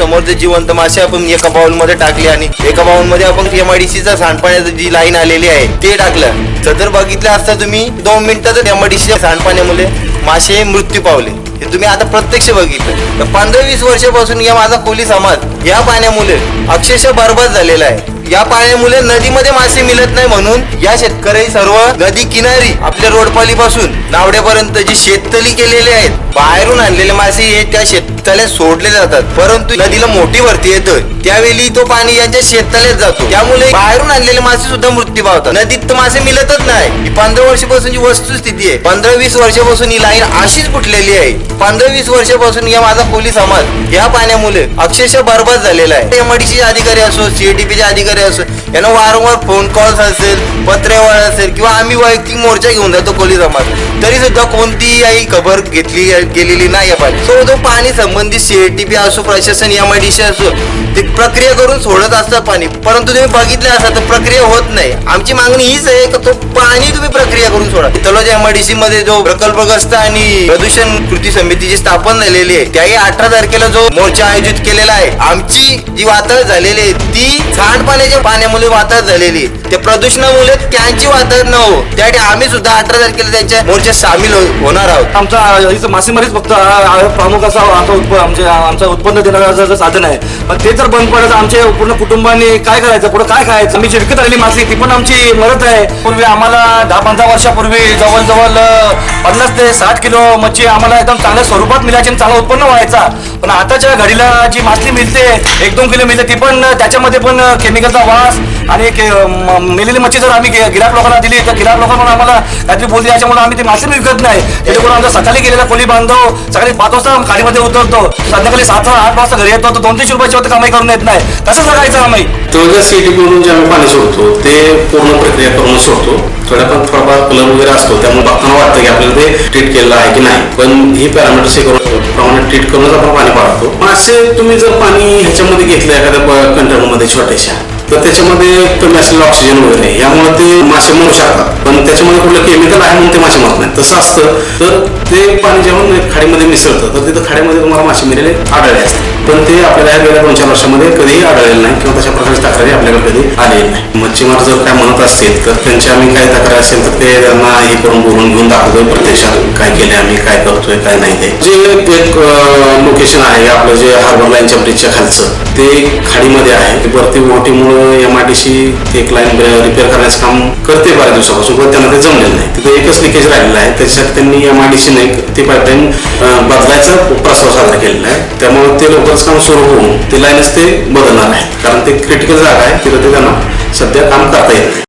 समोरचे जिवंत मासे आपण एका बाउलमध्ये टाकले आणि एका बाउलमध्ये आपण एमआयडीसीचा सांडपाण्याची जी लाईन आलेली आहे ते टाकलं. सदर बघितलं असता तुम्ही दोन मिनिटातच एमआयडीसी सांडपाण्यामुळे मासे मृत्यू पावले. हे तुम्ही आता प्रत्यक्ष बघितलं. तर पंधरा वीस वर्षापासून या माझा कोली समाज या पाण्यामुळे अक्षरशः बरबाद झालेला आहे. या पाण्यामुळे नदीमध्ये मासे मिळत नाही म्हणून या शेतकरी सर्व नदी किनारी आपल्या रोडपाली पासून नावड्यापर्यंत जी शेततली केलेली आहेत बाहेरून आणलेले मासे हे त्या शेततल्यात सोडले जातात. परंतु नदीला मोठी भरती येतं त्यावेळी तो पाणी यांच्या शेततल्यात जातो. त्यामुळे बाहेरून आणलेले मासे सुद्धा मृत्यू पावतात. नदीत तर मासे मिळतच नाही. ही पंधरा वर्षापासूनची वस्तुस्थिती आहे. पंधरा वीस वर्षापासून ही लाईन अशीच फुटलेली आहे. पंधरा वीस वर्षापासून या माझा पोलीस समाज या पाण्यामुळे अक्षरशः बरबाद झालेला आहे. एमआयडीसी अधिकारी असो सीएटीपीचे अधिकारी असो यांना वारंवार फोन कॉल्स असेल पत्रेवर असेल किंवा आम्ही वैयक्तिक मोर्चा घेऊन जातो कोली समाज तरी सुद्धा कोणतीही खबर घेतली गेलेली नाही आहे पाणी सो तो पाणी संबंधित सीएटीपी असो प्रशासन एमआयडीसी असो ते प्रक्रिया करून सोडत असतात पाणी. परंतु तुम्ही बघितले असा तर प्रक्रिया होत नाही. आमची मागणी हीच आहे की तो पाणी तुम्ही प्रक्रिया करून सोडा. तलोज एमआयडीसी मध्ये जो प्रकल्पग्रस्त आणि प्रदूषण कृती समितीची स्थापन झालेली आहे त्याही अठरा तारखेला जो मोर्चा आयोजित केलेला आहे आमची जी वातावरण झालेली आहे ती सांडपाण्याच्या पाण्यामुळे वातावरण झालेली आहे प्रदूषणामुळे त्यांची वातावरण हो त्यासाठी आम्ही सुद्धा अठरा तारखेला त्यांच्या मोर्चात सामील हो-, होणार आहोत. आमचा मासेमारीच फक्त प्रमुख असा आमचा उत्प म्हणजे आमचा उत्पन्न देणारा साधन आहे. पण ते जर बंद पडायचं आमच्या पूर्ण कुटुंबाने काय करायचं पुढे काय खायचं? आम्ही चिडकत राहिली मासे ती पण आमची मदत आहे. पूर्वी आम्हाला दहा पंधरा वर्षापूर्वी जवळजवळ पन्नास ते साठ किलो मच्छी आम्हाला एकदम चांगल्या स्वरूपात मिळायची चांगला उत्पन्न व्हायचा. पण आताच्या घडीला जी मासली मिळते एक दोन किलो मिळते ती पण त्याच्यामध्ये पण केमिकलचा वास आणि एक, मेलेली मच्छी जर आम्ही गिराक लोकांना दिली तर गिराक लोकांना आम्हाला काहीतरी बोलली याच्यामुळे आम्ही ती मासे विकत नाही. त्याच्यामुळे आमचा सकाळी गेलेला कोळी बांधव सकाळी पाच वाजता खाडीमध्ये उतरतो. संध्याकाळी सात आठ वाजता घरी येतो तर दोन तीनशे रुपयाची वरती कमाई करून येत नाही. तसंच जगायचं आम्ही. सिटी करून जे आम्ही पाणी सोडतो ते पूर्ण प्रक्रिया करून सोडतो. थोड्या पण थोडाफार कलर वगैरे असतो त्यामुळे बघताना वाटतं की आपल्याला ते ट्रीट केलेलं आहे की नाही. पण हे पॅरामीटर्स हे करून प्रमाणे ट्रीट करूनच आपण पाणी पाडतो. मासे तुम्ही जर पाणी ह्याच्यामध्ये घेतलं एखाद्या कंटेनरमध्ये छोट्याशा तर त्याच्यामध्ये कमी असलेलं ऑक्सिजन वगैरे यामुळे ते मासे मरू शकतात. पण त्याच्यामध्ये कुठलं केमिकल आहे म्हणून ते मासे मरत नाही तसं असतं तर ते पाणी जेव्हा खाडीमध्ये मिसळतं तर तिथं खाडीमध्ये तुम्हाला मासे मिळाले आढळले असते. पण ते आपल्याला या गेल्या दोन चार वर्षामध्ये कधीही आढळलेलं नाही किंवा तशा प्रकारची तक्रारी आपल्याकडे कधी आलेली नाही. मच्छीमार जर काय म्हणत असतील तर त्यांची आम्ही काय तक्रार असेल तर ते त्यांना हे करून बोलून घेऊन दाखवतोय प्रत्यक्षात काय केले आम्ही काय करतोय काय नाही ते. जे एक लोकेशन आहे आपलं जे हार्बर लाईनच्या ब्रिजच्या खालचं ते खाडीमध्ये आहे. ते भरती मोठीमुळं एम आय डी सी एक लाईन रिपेअर करण्याचं काम करते बऱ्याच दिवसापासून पण त्यांना ते जमलेलं नाही. तिथे एकच लिकेज राहिलेलं आहे. त्याच्यासाठी त्यांनी एम आय डी सीने ते पाईपलाईन बदलायचा प्रस्ताव सादर केलेला आहे. त्यामुळे ते लवकरच काम सुरू होऊन ते लाईनच ते बदलणार आहे कारण ते क्रिटिकल जागा आहे तिथं ते त्यांना सध्या काम करता येत नाही.